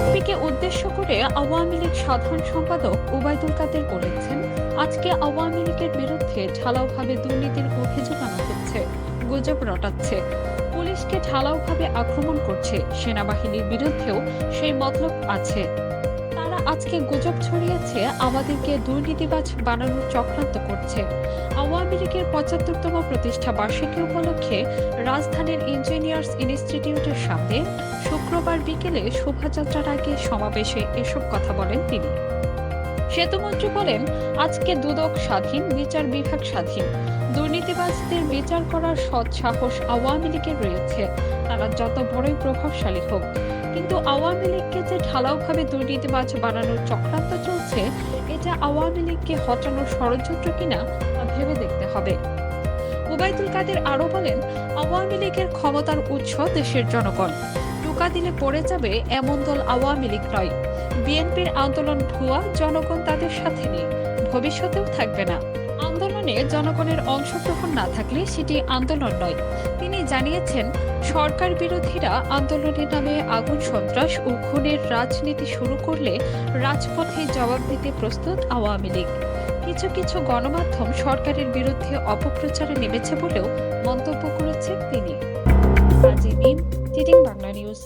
বিএনপিকে উদ্দেশ্য করে আওয়ামী লীগ সাধারণ সম্পাদক ওবায়দুল কাদের বলেছেন, আজকে আওয়ামী লীগের বিরুদ্ধে ঢালাওভাবে দুর্নীতির অভিযোগ আনা হচ্ছে, গুজব রটাচ্ছে। পুলিশকে ঢালাওভাবে আক্রমণ করছে সেনাবাহিনীর বিরুদ্ধেও সেই মতলব আছে। তারা আজকে গুজব ছড়িয়েছে, আমাদেরকে দুর্নীতিবাজ বানানোর চক্রান্ত করছে। আওয়ামী লীগের পঁচাত্তরতম প্রতিষ্ঠা বার্ষিকী উপলক্ষে রাজধানীর ইঞ্জিনিয়ার্স ইনস্টিটিউটের সামনে শুক্রবার বিকেলে শোভাযাত্রার আগে সমাবেশে এসব কথা বলেন তিনি। সেতুমন্ত্রী বলেন, আজকে দুদক স্বাধীন, বিচার বিভাগ স্বাধীন। দুর্নীতিবাজদের বিচার করার সৎ সাহস আওয়ামী লীগের রয়েছে। তারা যত বড়ই প্রভাবশালী হোক, কিন্তু আওয়ামী লীগকে যে ঢালাওভাবে দুর্নীতিবাজ বানানোর চক্রান্ত চলছে, এটা আওয়ামী লীগকে হটানোর ষড়যন্ত্র কিনা তা ভেবে দেখতে হবে। ওবায়দুল কাদের আরও বলেন, আওয়ামী লীগের ক্ষমতার উৎস দেশের জনগণ। টোকা দিলে পড়ে যাবে এমন দল আওয়ামী লীগ নয় বিএনপির আন্দোলন ভুয়া, জনগণ তাদের সাথে নেই। ভবিষ্যতেও থাকবে না। আন্দোলনে জনগণের অংশগ্রহণ না থাকলে সেটি আন্দোলন নয়। তিনি জানিয়েছেন, সরকার বিরোধীরা আন্দোলনের নামে আগুন, সন্ত্রাস ও খুনের রাজনীতি শুরু করলে রাজপথে জবাব দিতে প্রস্তুত আওয়ামী লীগ। কিছু কিছু গণমাধ্যম সরকারের বিরুদ্ধে অপপ্রচারে নেমেছে বলেও মন্তব্য করেছেন তিনি। টিডিং বাংলা নিউজ